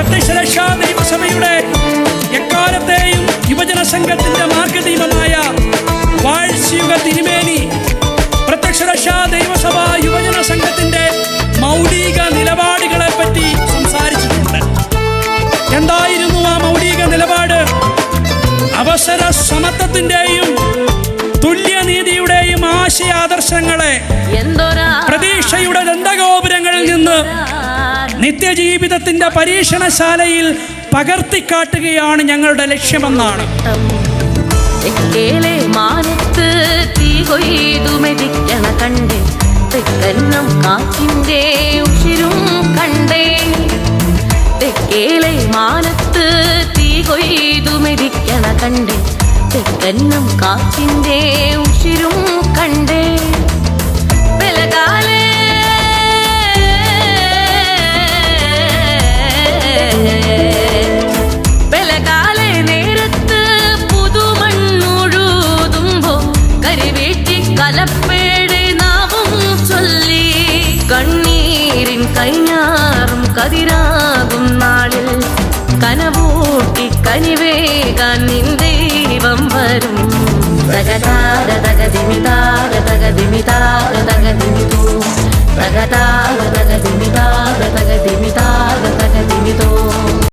പ്രത്യക്ഷരക്ഷാ ദൈവസഭയുടെ എക്കാലത്തെയും യുവജന സംഘത്തിന്റെ മാർഗദീപമായ വാഴ്ചയുഗ തിരുമേനി. പ്രത്യക്ഷരക്ഷാ ദൈവസഭ യുവജന സംഘത്തിന്റെ മൗലിക നിലപാടുകളെ പറ്റി സംസാരിച്ചിട്ടുണ്ട്. എന്തായിരുന്നു ആ മൗലിക നിലപാട്? അവസര സമത്വത്തിന്റെയും തുല്യനീതിയുടെയും ആശയാദർശങ്ങളെ എന്തൊരാ നിത്യജീവിതത്തിന്റെ പരീക്ഷണശാലയിൽ പകർത്തിക്കാട്ടുകയാണ് ഞങ്ങളുടെ ലക്ഷ്യമെന്നാണ്. മാനത്ത് കണ്ടേ തെക്കന്നം കാറ്റിന്റെ കണ്ടേ. കാറ്റിന്റെ ഉഷിരും കണ്ടേ. കലപ്പേടെ കണ്ണീരിൻ നാളിൽ. നിൻ വരും. തകതാര തകതിമിതാര തകതിമിതാര തകതിമിതോ